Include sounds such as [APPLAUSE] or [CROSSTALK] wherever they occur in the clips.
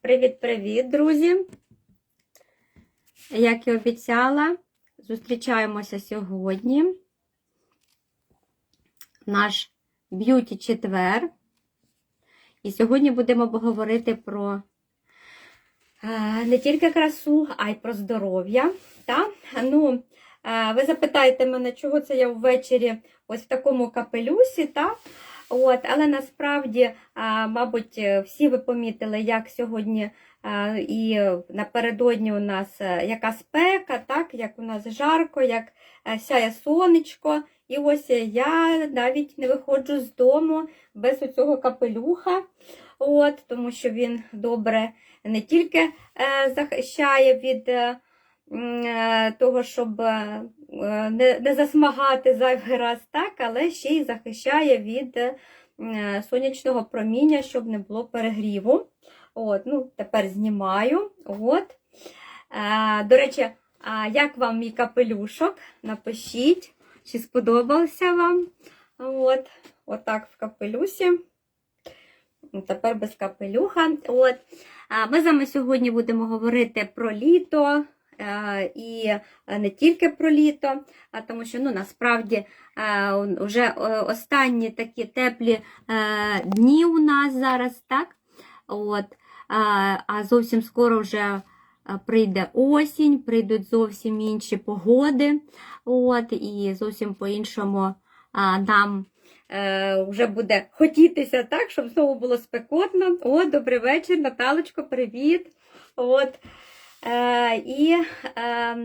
Привіт-привіт, друзі! Як і обіцяла, зустрічаємося сьогодні. Наш б'юті четвер. І сьогодні будемо говорити про е, не тільки красу, а й про здоров'я. Ну, е, ви запитаєте мене, чого це я ввечері ось в такому капелюсі, та? От, але насправді, мабуть, всі ви помітили, як сьогодні і напередодні у нас е, яка спека, так, як у нас жарко, як е, сяє сонечко. І ось я навіть не виходжу з дому без оцього капелюха, от, тому що він добре не тільки е, захищає від е, е, того, щоб е, не, не засмагати зайвий раз, так, але ще й захищає від е, сонячного проміння, щоб не було перегріву. От, ну, Тепер знімаю. От. Е, до речі, як вам мій капелюшок? Напишіть, чи сподобався вам. От, Отак в капелюсі. Тепер без капелюха. От. Ми з вами сьогодні будемо говорити про літо. Е, І не тільки про літо, а тому що ну, насправді е, вже е, останні такі теплі е, дні у нас зараз, так? От, а, зовсім скоро вже е, прийде осінь, прийдуть зовсім інші погоди. От, і зовсім по-іншому нам е, вже буде хотітися так, щоб знову було спекотно. О, добрий вечір, Наталочко, привіт. От. Е, і е,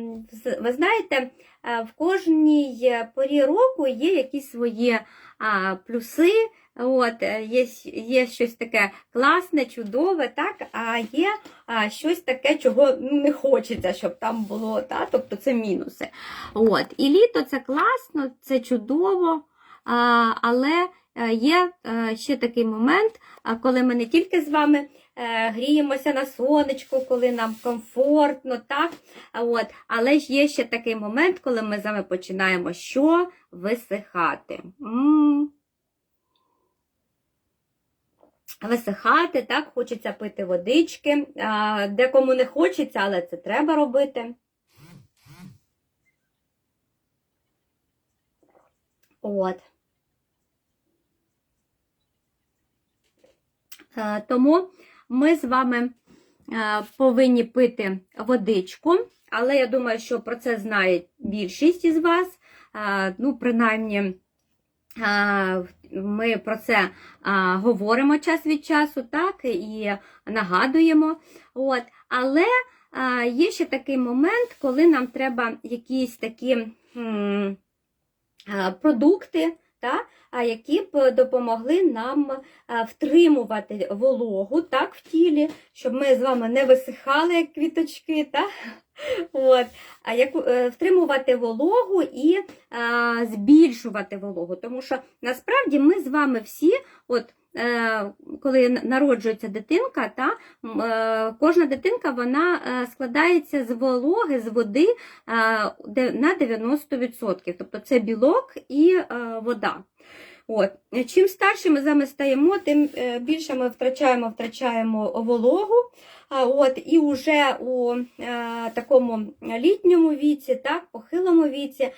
ви знаєте, е, в кожній порі року є якісь свої плюси. От, є, є щось таке класне, чудове, так, а є щось таке, чого не хочеться, щоб там було, так, тобто це мінуси. От, і літо це класно, це чудово, але є ще такий момент, коли ми не тільки з вами гріємося на сонечку, коли нам комфортно, так? От, але ж є ще такий момент, коли ми з вами починаємо що? Висихати. М. Висихати, так, хочеться пити водички. Декому не хочеться, але це треба робити. От. Е, Тому ми з вами е, повинні пити водичку, але я думаю, що про це знає більшість із вас. Е, Ну, принаймні, е, ми про це говоримо час від часу, так, і нагадуємо. От. Але є ще такий момент, коли нам треба якісь такі продукти, та, які б допомогли нам е, втримувати вологу так, в тілі, щоб ми з вами не висихали, як квіточки. Та? От. А як е, втримувати вологу і а, збільшувати вологу. Тому що насправді ми з вами всі, от, е, коли народжується дитинка, та, е, кожна дитинка вона е, складається з вологи, з води е, на 90%. Тобто це білок і е, вода. От. Чим старше ми з вами стаємо, тим е, більше ми втрачаємо, втрачаємо вологу. От, і вже у е, такому літньому віці, так, похилому віці,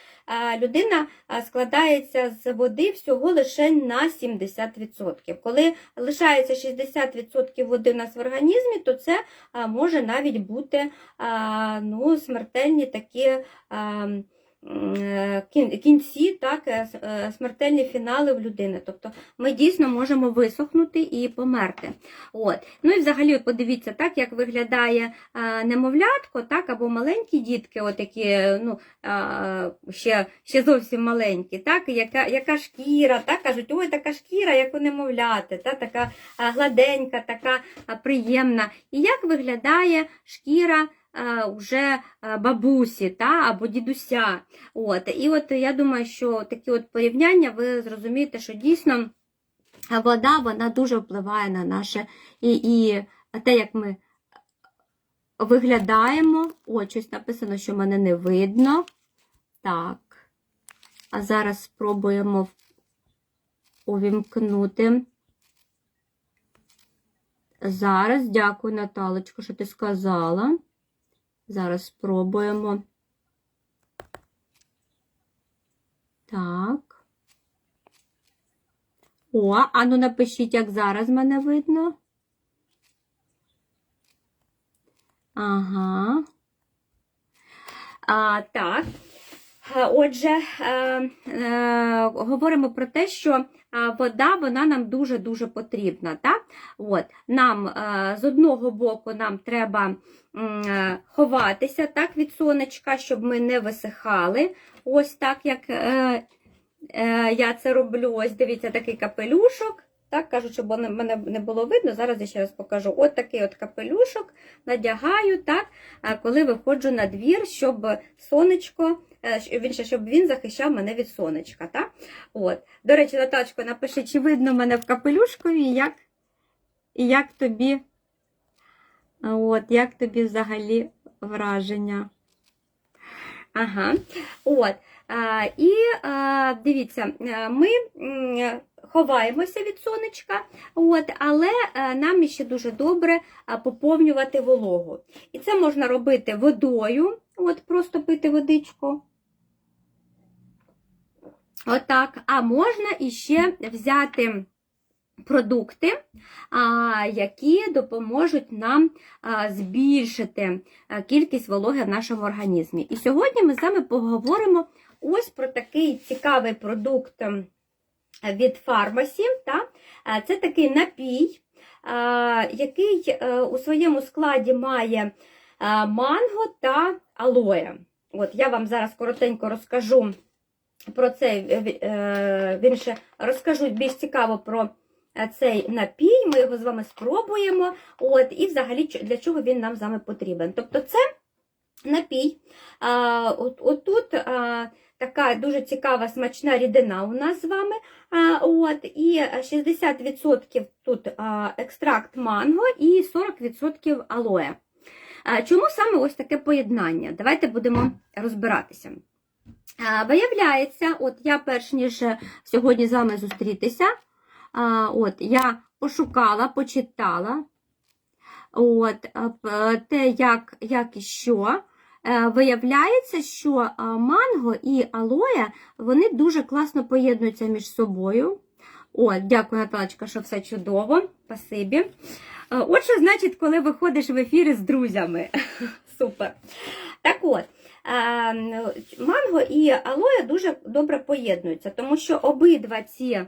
людина складається з води всього лише на 70%. Коли лишається 60% води у нас в організмі, то це може навіть бути ну, смертельні такі. Е, Кінці, так, е, е, смертельні фінали в людини. Тобто ми дійсно можемо висохнути і померти. От. Ну і взагалі подивіться, так, як виглядає немовлятко, так, або маленькі дітки, от які, ну, ще, ще зовсім маленькі, так, яка, яка шкіра, так, кажуть, ой, така шкіра, як у немовляти, та, така гладенька, така приємна. І як виглядає шкіра уже бабусі та, або дідуся. От. І от я думаю, що такі от порівняння ви зрозумієте, що дійсно вода вона дуже впливає на наше і, і те, як ми виглядаємо. О, щось написано, що мене не видно. Так. А зараз спробуємо увімкнути Зараз дякую, Наталочко, що ти сказала. Зараз спробуємо. Так. О, а ну напишіть, як зараз мене видно. Ага. А, так. Е, Отже, е, е, говоримо про те, що вода вона нам дуже-дуже потрібна. Так? От, нам з одного боку нам треба ховатися так, від сонечка, щоб ми не висихали. Ось так, як я це роблю. Ось дивіться, такий капелюшок. Так, кажуть, щоб мене не було видно. Зараз я ще раз покажу. От такий от капелюшок надягаю, так, коли виходжу на двір, щоб сонечко, е, щоб він захищав мене від сонечка. Так? От. До речі, Натачко, напиши, чи видно мене в капелюшкові, як, і як тобі, от, як тобі взагалі враження. Ага. От. А, і а, дивіться, е, ми ховаємося від сонечка, от, але е, нам ще дуже добре поповнювати вологу. І це можна робити водою, от просто пити водичку. Отак. А можна іще взяти продукти, які допоможуть нам збільшити кількість вологи в нашому організмі. І сьогодні ми з вами поговоримо ось про такий цікавий продукт ем, від фармасі. Та? Це такий напій, який е, у своєму складі має манго та алоє. От я вам зараз коротенько розкажу про це, е, е, вірніше, розкажу більш цікаво про е, цей напій. Ми його з вами спробуємо. От, і взагалі для чого він нам з вами потрібен. Тобто, це напій. А, от, отут така дуже цікава смачна рідина у нас з вами. От, і 60% тут екстракт манго і 40% алоє. Чому саме ось таке поєднання? Давайте будемо розбиратися. Виявляється, от я перш ніж е, сьогодні з вами зустрітися, от я пошукала, почитала от, те, як, як і що. Е, Виявляється, що манго і алоє вони дуже класно поєднуються між собою. От, дякую, Наталочка, що все чудово. Спасибі. Е, От що значить, коли виходиш в ефіри з друзями. [LAUGHS] Супер. Так от, е, манго і алоє дуже добре поєднуються, тому що обидва ці е,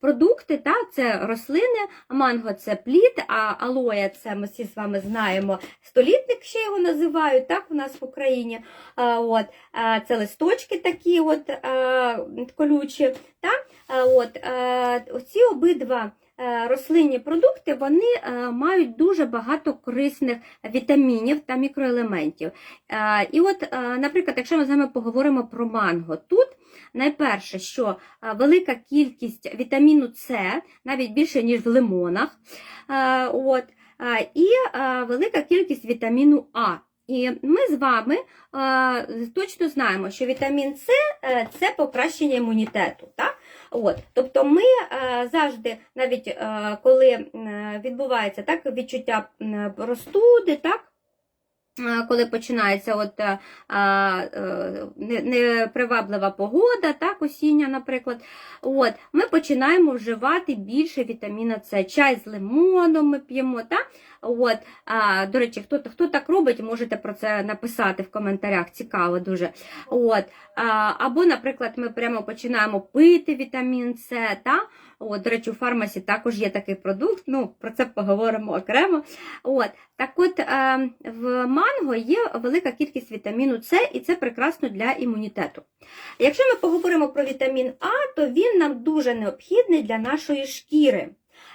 продукти, та, це рослини, манго це плід, а алоя це ми всі з вами знаємо, столітник ще його називають, так, у нас в Україні. Е, От, е, це листочки такі от, е, колючі. Та? Е, От, е, оці обидва е, рослинні продукти вони е, мають дуже багато корисних вітамінів та мікроелементів. Е, І от, е, наприклад, якщо ми з вами поговоримо про манго, тут найперше, що е, велика кількість вітаміну С, навіть більше, ніж в лимонах, е, от, е, і е, велика кількість вітаміну А. І ми з вами е, точно знаємо, що вітамін С е, це покращення імунітету. Так? От, тобто ми е, завжди, навіть е, коли е, відбувається так, відчуття простуди, так, коли починається от, е, е, не- неприваблива погода, так, осіння, наприклад, от, ми починаємо вживати більше вітаміна С. Чай з лимоном ми п'ємо. Так? От, а, до речі, хто, хто так робить, можете про це написати в коментарях, цікаво дуже. От, а, або, наприклад, ми прямо починаємо пити вітамін С. Та? От, до речі, у фармасі також є такий продукт, ну, про це поговоримо окремо. От, так от, е, в манго є велика кількість вітаміну С, і це прекрасно для імунітету. Якщо ми поговоримо про вітамін А, то він нам дуже необхідний для нашої шкіри.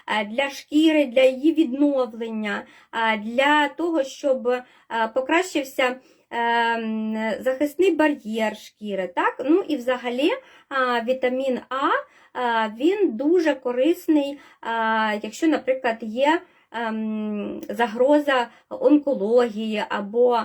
Е, Для шкіри, для її відновлення, е, для того, щоб покращився захисний бар'єр шкіри. Так? Ну і взагалі вітамін а, він дуже корисний, якщо, наприклад, є ем, загроза онкології, або,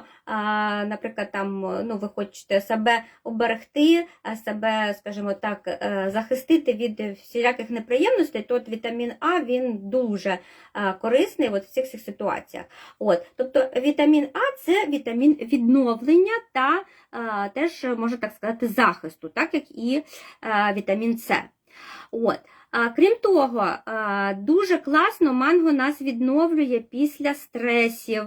наприклад, там, ну, ви хочете себе оберегти, себе, скажімо так, е, захистити від всіляких неприємностей, то от вітамін А він дуже корисний от в цих всіх ситуаціях. От, тобто вітамін А це вітамін відновлення та теж можна так сказати захисту, так як і вітамін С. От. Крім того, дуже класно манго нас відновлює після стресів,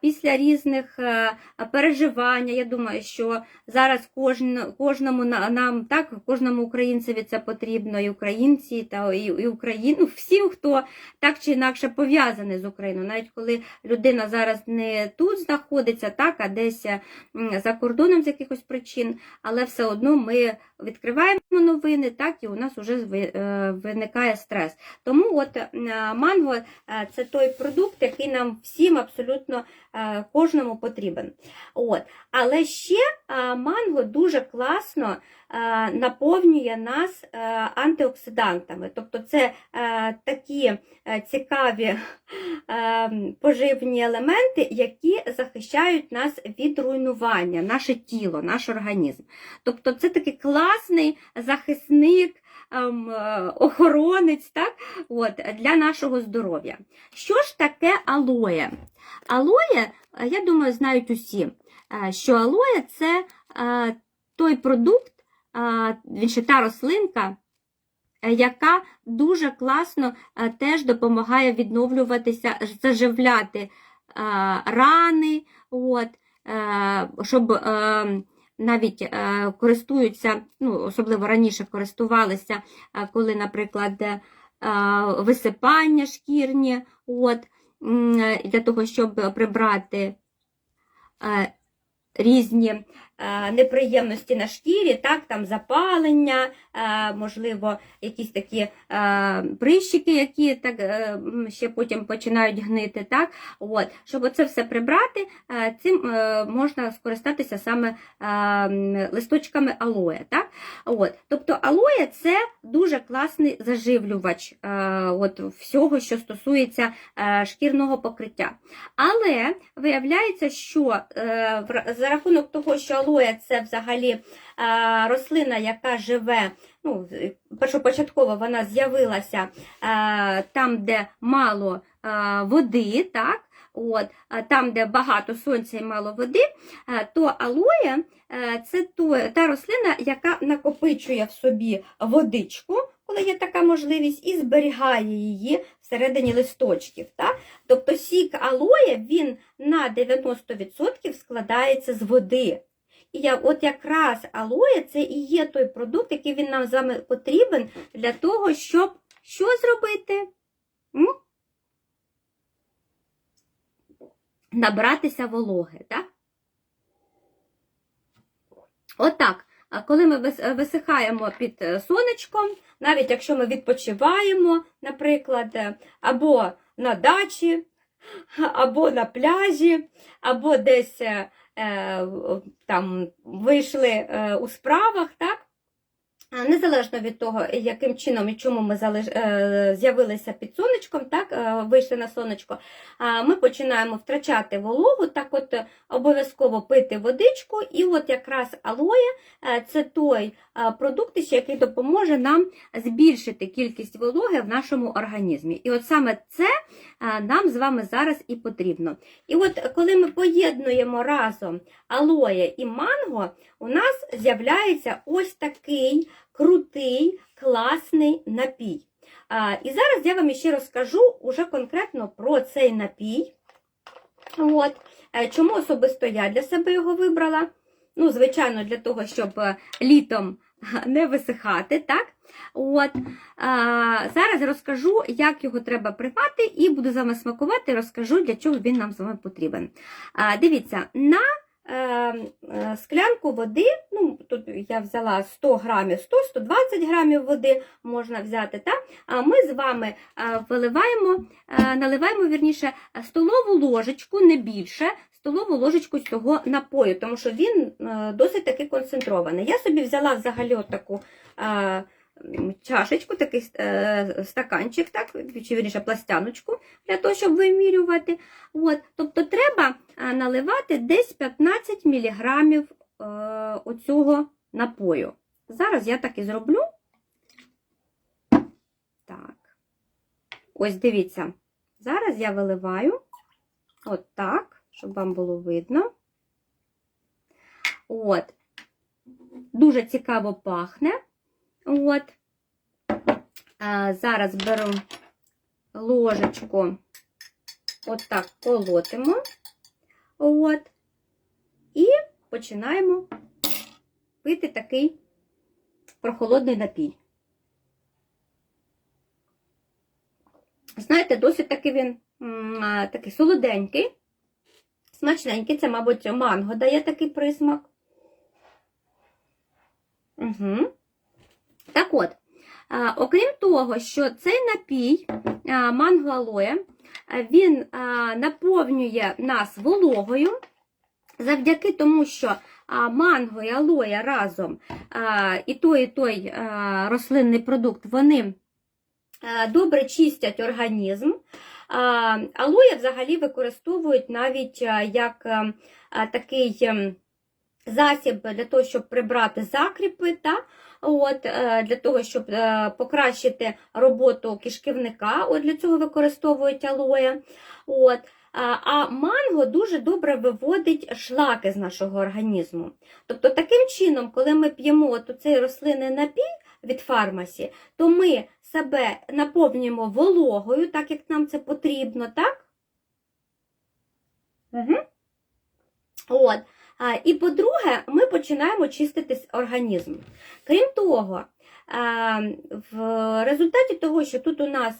після різних е, переживань. Я думаю, що зараз кожн, кожному нам, так, кожному українцеві це потрібно, і українці, та і, Україну, всім, хто так чи інакше пов'язаний з Україною, навіть коли людина зараз не тут знаходиться, так, а десь е, за кордоном з якихось причин, але все одно ми відкриваємо новини, так, і у нас вже виникає стрес. Тому от е, манго е, це той продукт, який нам всім абсолютно е, кожному потрібен. От. Але ще манго дуже класно наповнює нас антиоксидантами. Тобто це такі цікаві поживні елементи, які захищають нас від руйнування, наше тіло, наш організм. Тобто це такий класний захисник, охоронець так? От, для нашого здоров'я. Що ж таке алоє? Алоє, е, я думаю, знають усі, е, що алоє це е, той продукт, е, та рослинка, е, яка дуже класно е, теж допомагає відновлюватися, заживляти е, рани, от, е, щоб е, навіть е, користуються, ну, особливо раніше користувалися, е, коли, наприклад, е, висипання шкірні, от, для того, щоб прибрати різні неприємності на шкірі, так, там запалення, е, можливо, якісь такі е, прищики, які так е, ще потім починають гнити. Так? От, щоб це все прибрати, е, цим е, можна скористатися саме е, листочками алоє. Так? От, тобто алоє це дуже класний заживлювач е, от, всього, що стосується е, шкірного покриття. Але виявляється, що е, за рахунок того, що алоє це взагалі рослина, яка живе, ну, першопочатково вона з'явилася там, де мало води, так? От, там, де багато сонця і мало води, то алоє е, це та рослина, яка накопичує в собі водичку, коли є така можливість, і зберігає її всередині листочків. Так? Тобто сік алоє він на 90% складається з води. І я, от якраз алоє це і є той продукт, який він нам з вами потрібен для того, щоб що зробити? М? Набратися вологи. Так? Отак. А коли ми висихаємо під е, сонечком, навіть якщо ми відпочиваємо, наприклад, е, або на дачі, або на пляжі, або десь е, там вийшли е, у справах, так? Незалежно від того, яким чином і чому ми е, з'явилися під сонечком, так, е, вийшли на сонечко, ми починаємо втрачати вологу, так от е, обов'язково пити водичку, і от якраз алоє це той продукт, який допоможе нам збільшити кількість вологи в нашому організмі. І от саме це нам з вами зараз і потрібно. І от коли ми поєднуємо разом алоє і манго, у нас з'являється ось такий крутий, класний напій. І зараз я вам ще розкажу уже конкретно про цей напій. От. Е, Чому особисто я для себе його вибрала? Ну, звичайно, для того, щоб е, літом [LAUGHS] не висихати, так? От. А, зараз розкажу, як його треба приймати, і буду з вами смакувати, розкажу, для чого він нам з вами потрібен. А, дивіться, на склянку води, ну, тут я взяла 100 грамів, 100-120 грамів води можна взяти, так? а ми з вами е, виливаємо, е, наливаємо, вірніше, столову ложечку, не більше, столову ложечку цього напою, тому що він е, досить таки концентрований. Я собі взяла взагалі отаку е, м, чашечку, такий е, стаканчик, так, чи вірніше пластяночку, для того, щоб вимірювати. От, тобто треба е, наливати десь 15 мг е, оцього напою. Зараз я так і зроблю. Так. Ось дивіться. Зараз я виливаю от так, щоб вам було видно. От. Дуже цікаво пахне. От. А, зараз беру ложечку, от колотимо. От. І починаємо пити такий прохолодний напій. Знаєте, досить таки він такий солоденький, смачненький. Це, мабуть, манго дає такий присмак. Угу. Так от, окрім того, що цей напій манго алоє, він наповнює нас вологою, завдяки тому, що манго і алоє разом, і той, і той рослинний продукт, вони добре чистять організм. А, Алоє взагалі використовують навіть як такий ем, засіб для того, щоб прибрати закріпи, та, от, е, для того, щоб е, покращити роботу кишківника, от для цього використовують алоє. От. А а манго дуже добре виводить шлаки з нашого організму. Тобто, таким чином, коли ми п'ємо цей рослинний напій від фармасі, то ми себе наповнюємо вологою, так як нам це потрібно, так? Угу. От. І по-друге, ми починаємо чистити організм. Крім того, в результаті того, що тут у нас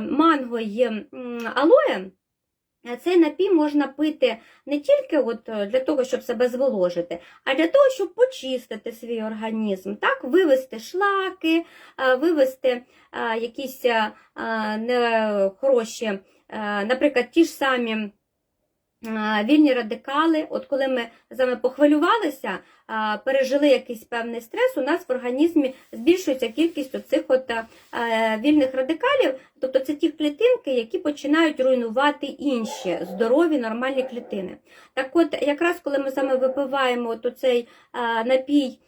манго є алоє, цей напій можна пити не тільки от е, для того, щоб себе зволожити, а для того, щоб почистити свій організм, так? вивести шлаки, вивести якісь нехороші, наприклад, ті ж самі. Вільні радикали, от коли ми з вами похвилювалися, пережили якийсь певний стрес, у нас в організмі збільшується кількість оцих от вільних радикалів, тобто це ті клітинки, які починають руйнувати інші здорові нормальні клітини. Так от, якраз коли ми з вами випиваємо от оцей напій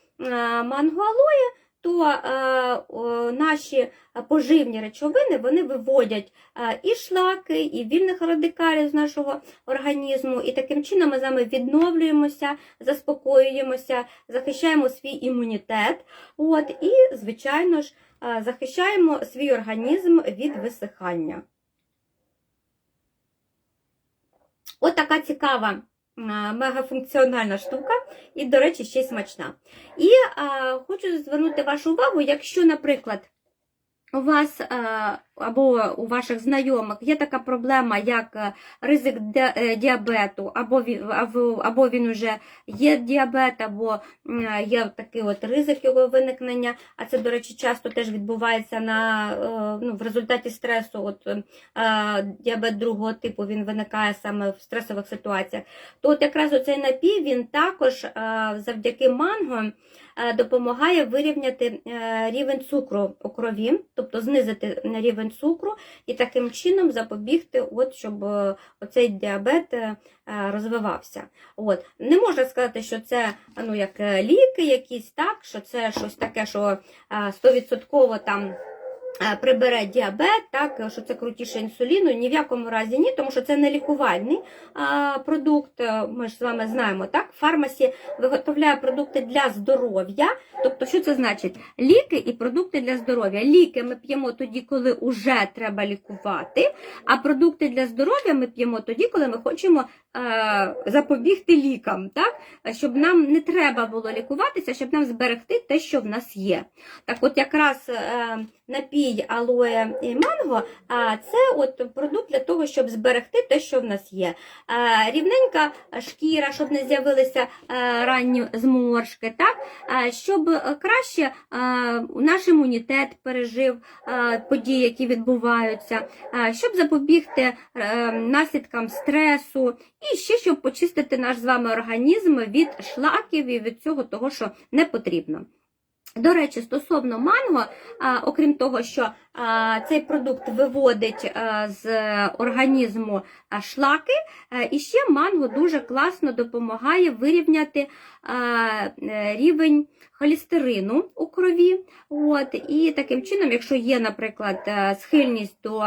манго-алоє, то е, наші поживні речовини вони виводять е, і шлаки, і вільних радикалів з нашого організму, і таким чином ми з вами відновлюємося, заспокоюємося, захищаємо свій імунітет. От, і, звичайно ж, е, захищаємо свій організм від висихання. От така цікава мегафункціональна штука, і, до речі, ще й смачна. І а, хочу звернути вашу увагу, якщо, наприклад, у вас або у ваших знайомих є така проблема, як е, ризик е, діабету, або або, він вже є діабет, або є такий от ризик його виникнення, а це, до речі, часто теж відбувається на, е, ну, в результаті стресу. От, е, діабет другого типу він виникає саме в стресових ситуаціях. То от якраз оцей напій він також е, завдяки манго е, допомагає вирівняти е, рівень цукру у крові, тобто знизити рівень цукру і таким чином запобігти, от, щоб е, оцей діабет е, е, розвивався. От. Не можна сказати, що це ну, як е, ліки якісь, так, що це щось таке, що стовідсотково 100% там. Е, Прибере діабет, так, що це крутіше інсуліну, ні в якому разі ні, тому що це не лікувальний продукт. е, Ми ж з вами знаємо, так, фармасі виготовляє продукти для здоров'я. Тобто, що це значить? Ліки і продукти для здоров'я. Ліки ми п'ємо тоді, коли вже треба лікувати, а продукти для здоров'я ми п'ємо тоді, коли ми хочемо запобігти лікам, так? щоб нам не треба було лікуватися, щоб нам зберегти те, що в нас є. Так от якраз е, напій алоє і манго, це от продукт для того, щоб зберегти те, що в нас є. Е, рівненька шкіра, щоб не з'явилися е, ранні зморшки, так? Е, щоб е, краще е, наш імунітет пережив е, події, які відбуваються, е, щоб запобігти е, наслідкам стресу, і ще щоб почистити наш з вами організм від шлаків і від цього того, що не потрібно. До речі, стосовно манго, окрім того, що цей продукт виводить а, з організму а, шлаки, а, і ще манго дуже класно допомагає вирівняти е, рівень холестерину у крові. От, і таким чином, якщо є, наприклад, е, схильність до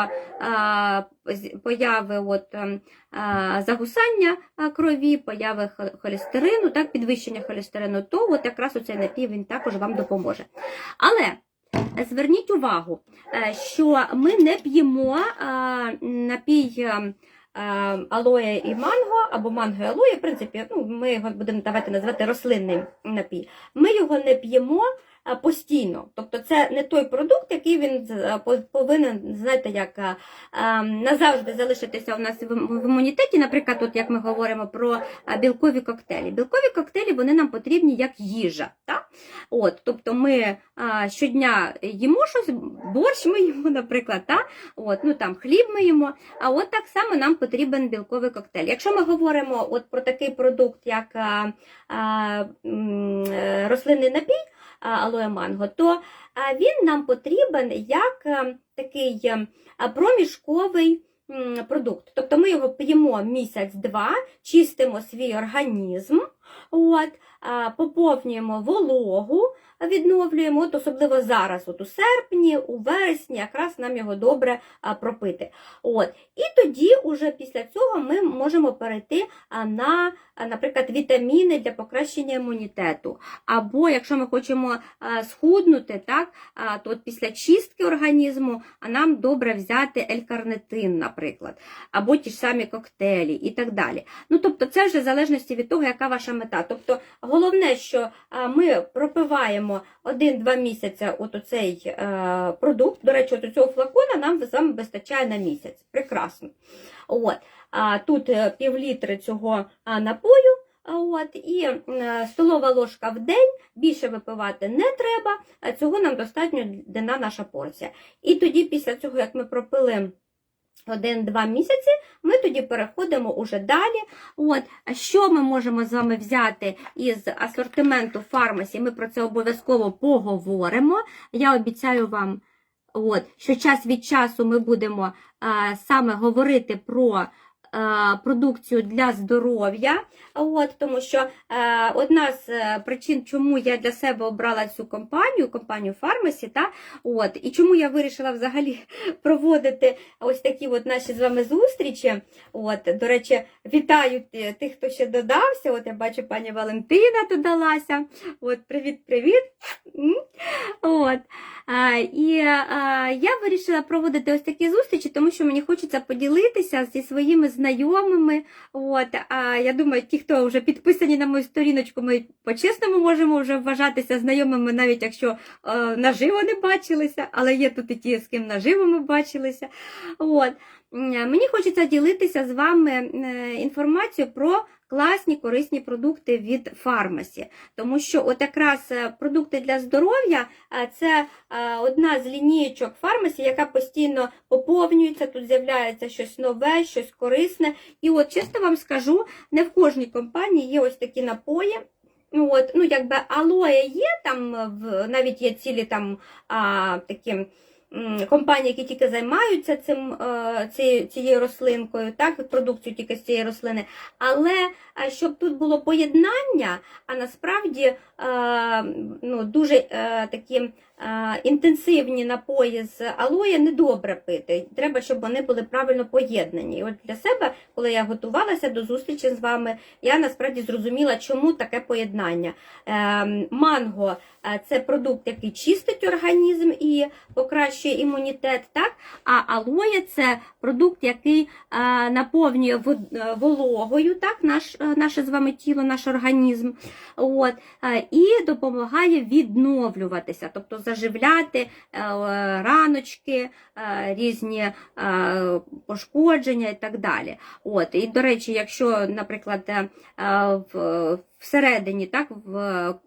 появи от, ем, загусання крові, появи хо- холестерину, так, підвищення холестерину, то от якраз оцей напій він також вам допоможе. Але зверніть увагу, е, що ми не п'ємо напій. е, е, Алоє і манго, або манго і алоє, в принципі, ну, ми його будемо давайте назвати рослинний напій. Ми його не п'ємо постійно. Тобто це не той продукт, який він повинен, знаєте, як а, назавжди залишитися у нас в, імунітеті. Наприклад, от як ми говоримо про білкові коктейлі. Білкові коктейлі вони нам потрібні як їжа. Так? От, тобто ми щодня їмо щось, борщ ми їмо, [LAUGHS] наприклад, так? От, ну, там, хліб ми їмо, а от так само нам потрібен білковий коктейль. Якщо ми говоримо от про такий продукт, як е, рослинний напій, алоє манго, то він нам потрібен як е, такий е, проміжковий продукт. Тобто ми його п'ємо місяць-два, чистимо свій організм, от, поповнюємо вологу, відновлюємо, от особливо зараз, от у серпні, у вересні, якраз нам його добре пропити. От. І тоді, уже після цього, ми можемо перейти на, наприклад, вітаміни для покращення імунітету. Або якщо ми хочемо схуднути, так, то от після чистки організму нам добре взяти елькарнитин, наприклад, або ті ж самі коктейлі і так далі. Ну, тобто, це вже в залежності від того, яка ваша мета. Тобто, головне, що ми пропиваємо один-два місяці от оцей е, продукт. До речі, от цього флакона нам вами вистачає на місяць. Прекрасно. От. Тут е, півлітри цього напою. От, і е, столова ложка в день, більше випивати не треба, цього нам достатньо денна наша порція. І тоді, після цього, як ми пропили один-два місяці, ми тоді переходимо уже далі. От, що ми можемо з вами взяти із асортименту фармасі? Ми про це обов'язково поговоримо. Я обіцяю вам, от, що час від часу ми будемо а, саме говорити про продукцію для здоров'я. От, тому що е, одна з е, причин, чому я для себе обрала цю компанію, компанію Фармасі, та, от, і чому я вирішила взагалі [LAUGHS] проводити ось такі от наші з вами зустрічі. От, до речі, вітаю тих, хто ще додався. От я бачу, пані Валентина додалася. От, привіт-привіт. От. А, і а, я вирішила проводити ось такі зустрічі, тому що мені хочеться поділитися зі своїми знайомими. От, а я думаю, ті, хто вже підписані на мою сторіночку, ми по-чесному можемо вже вважатися знайомими, навіть якщо е, наживо не бачилися, але є тут і ті, з ким наживо ми бачилися. От. Мені хочеться ділитися з вами е, інформацією про класні корисні продукти від фармасі. Тому що от якраз е, продукти для здоров'я е, це е, одна з лінієчок фармасі, яка постійно поповнюється, тут з'являється щось нове, щось корисне. І от чесно вам скажу, не в кожній компанії є ось такі напої. Ну, от, ну, якби алоє є, там в, навіть є цілі там а, такі компанії, які тільки займаються цим, е, цією, рослинкою, так, продукцію тільки з цієї рослини. Але щоб тут було поєднання, а насправді е, ну, дуже е, такі е, інтенсивні напої з алоє недобре пити. Треба, щоб вони були правильно поєднані. І от для себе, коли я готувалася до зустрічі з вами, я насправді зрозуміла, чому таке поєднання. Е, Манго е, це продукт, який чистить організм і покращує імунітет, так? а алоє це продукт, який е, наповнює е, вологою так, наш, наше з вами тіло, наш організм. От, і допомагає відновлюватися, тобто заживляти е, раночки, е, різні е, пошкодження і так далі. От, і, до речі, якщо, наприклад, в, всередині, так, в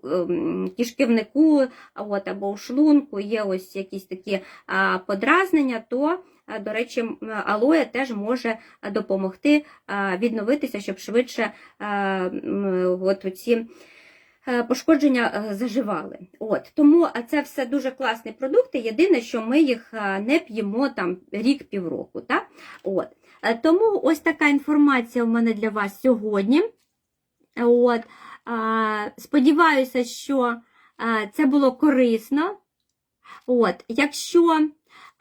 ем, кишківнику от, або у шлунку є ось якісь такі подразнення, то до речі, алоє теж може допомогти відновитися, щоб швидше от ці пошкодження е, заживали. От, тому е, це все дуже класні продукти. Єдине, що ми їх е, не п'ємо там рік-півроку. Так? От. Е, Тому ось така інформація у мене для вас сьогодні. От. е, Сподіваюся, що е, це було корисно. От. Якщо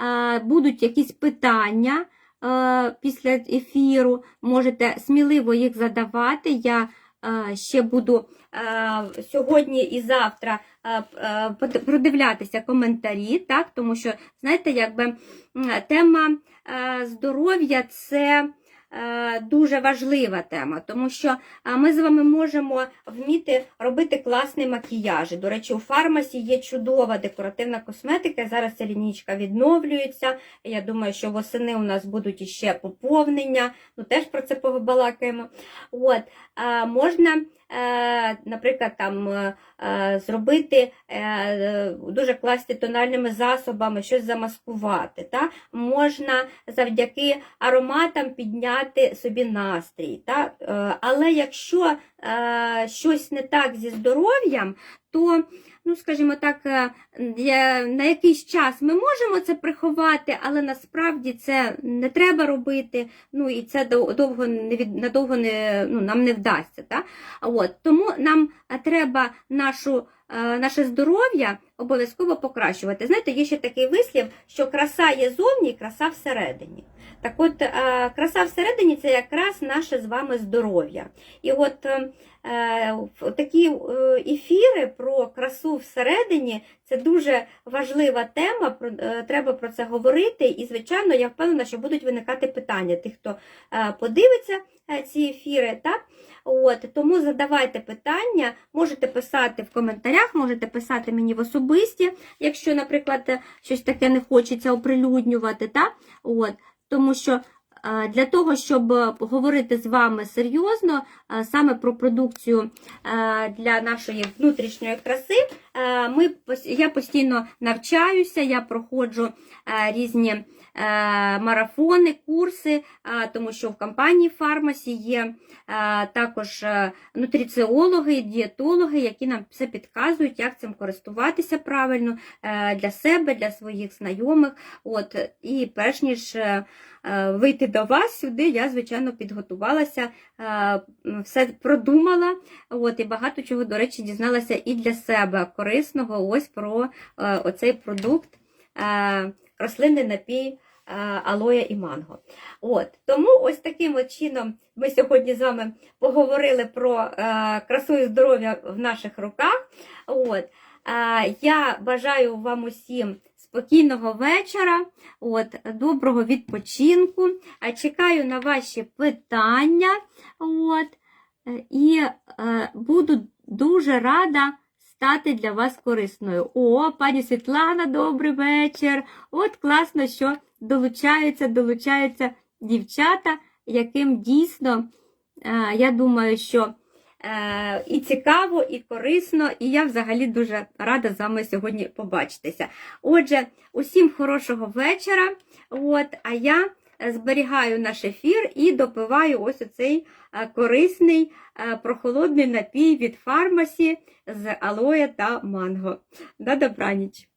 е, будуть якісь питання е, після ефіру, можете сміливо їх задавати. Я е, ще буду сьогодні і завтра продивлятися коментарі, так? тому що, знаєте, якби тема здоров'я це дуже важлива тема, тому що е, ми з вами можемо вміти робити класний макіяж. До речі, у фармасі є чудова декоративна косметика. Зараз ця лінійка відновлюється. Я думаю, що восени у нас будуть іще поповнення. Ну, теж про це побалакаємо. От, е, можна, е, наприклад, там е, е, зробити е, дуже класні тональними засобами, щось замаскувати. Та? Можна завдяки ароматам підняти собі настрій. Та? Е, але якщо е, щось не так зі здоров'ям, то, ну, скажімо так, е, на якийсь час ми можемо це приховати, але насправді це не треба робити. Ну і це довго не від надовго не ну, нам не вдасться. Та? От тому нам е, треба нашу. е, Наше здоров'я обов'язково покращувати. Знаєте, є ще такий вислів, що краса є зовні, краса всередині. Так от, е, краса всередині це якраз наше з вами здоров'я. І от е, е, такі ефіри про красу всередині це дуже важлива тема. Треба про це говорити. І, звичайно, я впевнена, що будуть виникати питання тих, хто подивиться ці ефіри. Так? От, тому задавайте питання, можете писати в коментарях, можете писати мені в особисті, якщо, наприклад, щось таке не хочеться оприлюднювати. Так? От, тому що для того, щоб е, говорити з вами серйозно саме про продукцію для нашої внутрішньої краси, ми, пос- я постійно навчаюся, я проходжу е, різні е, марафони, курси, е, тому що в компанії Фармасі є е, також е, нутриціологи, дієтологи, які нам все підказують, як цим користуватися правильно е, для себе, для своїх знайомих. От, і перш ніж е, е, вийти до вас сюди, я, звичайно, підготувалася, е, все продумала. От, і багато чого, до речі, дізналася і для себе корисного ось про е, оцей продукт е, рослинний напій е, алоя і манго. От, тому ось таким от чином ми сьогодні з вами поговорили про красу і здоров'я в наших руках. От, я бажаю вам усім спокійного вечора, от, доброго відпочинку. Чекаю на ваші питання. От, і е, буду дуже рада стати для вас корисною. О, пані Світлана, добрий вечір. От класно, що долучаються, долучаються дівчата, яким дійсно, е, я думаю, що е, і цікаво, і корисно, і я взагалі дуже рада з вами сьогодні побачитися. Отже, усім хорошого вечора. От, а я зберігаю наш ефір і допиваю ось оцей е, корисний е, прохолодний напій від фармасі з алоє та манго. До добраніч!